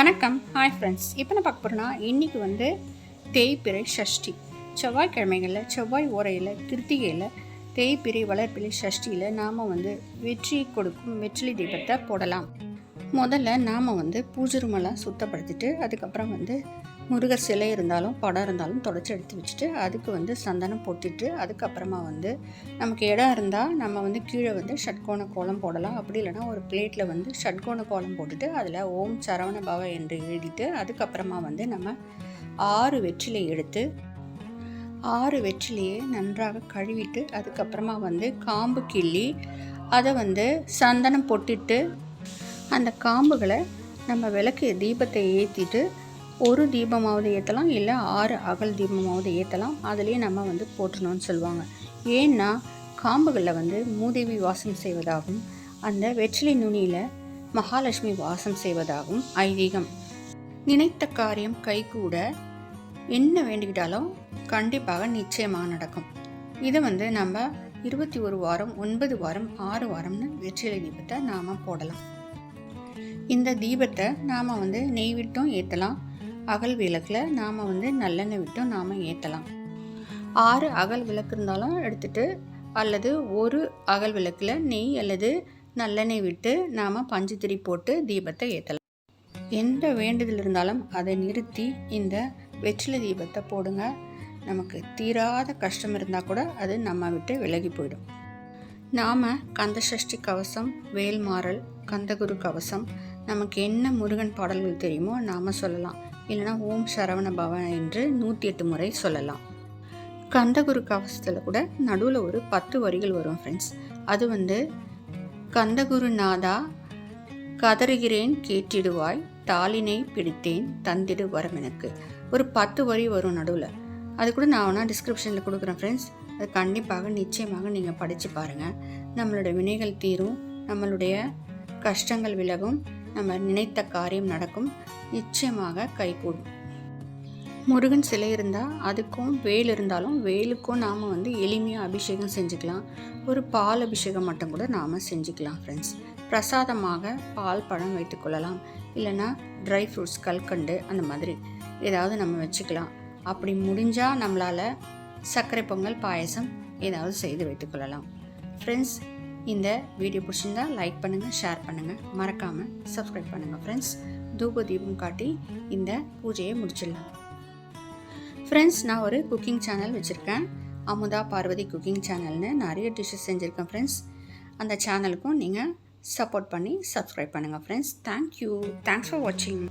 வணக்கம். Hi friends இப்போ நான் பார்க்க போகிறோன்னா இன்றைக்கி வந்து தேய்பிறை சஷ்டி செவ்வாய்க்கிழமைகளில் செவ்வாய் ஓரையில் கிருத்திகையில் தேய்பிறை வளர்ப்பிலை சஷ்டியில் நாம் வந்து வெற்றி கொடுக்கும் வெற்றிலை தீபத்தை போடலாம். முதல்ல நாம் வந்து பூஜை ரூமெல்லாம் சுத்தப்படுத்திட்டு அதுக்கப்புறம் வந்து முருகர் சிலை இருந்தாலும் படம் இருந்தாலும் தொடச்சி எடுத்து வச்சுட்டு அதுக்கு வந்து சந்தனம் போட்டுட்டு அதுக்கப்புறமா வந்து நமக்கு இடம் இருந்தால் நம்ம வந்து கீழே வந்து ஷட்கோண கோலம் போடலாம். அப்படி இல்லைன்னா ஒரு பிளேட்டில் வந்து ஷட்கோண கோலம் போட்டுட்டு அதில் ஓம் சரவண பவ என்று எழுதிட்டு அதுக்கப்புறமா வந்து நம்ம ஆறு வெற்றிலை எடுத்து ஆறு வெற்றிலையை நன்றாக கழுவிட்டு அதுக்கப்புறமா வந்து காம்பு கிள்ளி அதை வந்து சந்தனம் பொட்டிட்டு அந்த காம்புகளை நம்ம விளக்கு தீபத்தை ஏற்றிட்டு ஒரு தீபமாவது ஏற்றலாம் இல்லை ஆறு அகல் தீபமாவது ஏற்றலாம் அதுலேயே நம்ம வந்து போட்டணும்னு சொல்லுவாங்க. ஏன்னா காம்புகளில் வந்து மூதேவி வாசம் செய்வதாகவும் அந்த வெற்றிலை நுனியில் மகாலட்சுமி வாசம் செய்வதாகவும் ஐதீகம். நினைத்த காரியம் கைகூட என்ன வேண்டிக்கிட்டாலும் கண்டிப்பாக நிச்சயமாக நடக்கும். இதை வந்து நம்ம இருபத்தி ஒரு வாரம் ஒன்பது வாரம் ஆறு வாரம்னு வெற்றிலை தீபத்தை நாம் போடலாம். இந்த தீபத்தை நாம் வந்து நெய்விட்டும் ஏற்றலாம் அகல் விளக்கில் நாம் வந்து நல்லெண்ணெய் விட்டும் நாம் ஏற்றலாம் ஆறு அகல் விளக்கு இருந்தாலும் எடுத்துகிட்டு அல்லது ஒரு அகல் விளக்கில் நெய் அல்லது நல்லெண்ணெய் விட்டு நாம் பஞ்சுத்திரி போட்டு தீபத்தை ஏற்றலாம் எந்த வேண்டுதல் இருந்தாலும் அதை நிறுத்தி இந்த வெற்றிலை தீபத்தை போடுங்க. நமக்கு தீராத கஷ்டம் இருந்தால் கூட அது நம்ம விட்டு விலகி போயிடும். நாம் கந்தசஷ்டி கவசம் வேல்மாறல் கந்தகுரு கவசம் நமக்கு என்ன முருகன் பாடல்கள் தெரியுமோ நாம் சொல்லலாம். இல்லைனா ஓம் சரவண பவன் என்று நூற்றி எட்டு முறை சொல்லலாம். கந்தகுரு கவசத்தில் கூட நடுவில் ஒரு பத்து வரிகள் வரும் ஃப்ரெண்ட்ஸ் அது வந்து கந்தகுரு நாதா கதறுகிறேன் கேட்டிடுவாய் தாளினை பிடித்தேன் தந்திடு வரம் எனக்கு ஒரு பத்து வரி வரும் நடுவில். அது கூட நான் வேணால் டிஸ்கிரிப்ஷனில் கொடுக்குறேன் ஃப்ரெண்ட்ஸ் அது கண்டிப்பாக நிச்சயமாக நீங்கள் படித்து பாருங்கள் நம்மளோட வினைகள் தீரும் நம்மளுடைய கஷ்டங்கள் விலகும் நம்ம நினைத்த காரியம் நடக்கும். நிச்சயமாக கைகூடும் முருகன் சிலை இருந்தால் அதுக்கும் வேல் இருந்தாலும் வேலுக்கும் நாம் வந்து எளிமையாக அபிஷேகம் செஞ்சுக்கலாம். ஒரு பால் அபிஷேகம் மட்டும் கூட நாம் செஞ்சுக்கலாம் ஃப்ரெண்ட்ஸ் பிரசாதமாக பால் பழம் வைத்துக்கொள்ளலாம் இல்லைன்னா ட்ரை ஃப்ரூட்ஸ் கல்கண்டு அந்த மாதிரி ஏதாவது நம்ம வச்சுக்கலாம். அப்படி முடிஞ்சால் நம்மளால் சர்க்கரை பொங்கல் பாயசம் ஏதாவது செய்து வைத்துக்கொள்ளலாம் ஃப்ரெண்ட்ஸ் இந்த வீடியோ பிடிச்சிருந்தா லைக் பண்ணுங்கள் ஷேர் பண்ணுங்கள் மறக்காமல் சப்ஸ்கிரைப் பண்ணுங்கள் ஃப்ரெண்ட்ஸ் தூப தீபம் காட்டி இந்த பூஜையை முடிச்சிடலாம். ஃப்ரெண்ட்ஸ் நான் ஒரு குக்கிங் சேனல் வச்சுருக்கேன். அமுதா பார்வதி குக்கிங் சேனல்னு நிறைய டிஷ்ஷஸ் செஞ்சுருக்கேன் ஃப்ரெண்ட்ஸ் அந்த சேனலுக்கும் நீங்கள் சப்போர்ட் பண்ணி சப்ஸ்கிரைப் பண்ணுங்கள் ஃப்ரெண்ட்ஸ் தேங்க்யூ தேங்க்ஸ் ஃபார் வாட்சிங்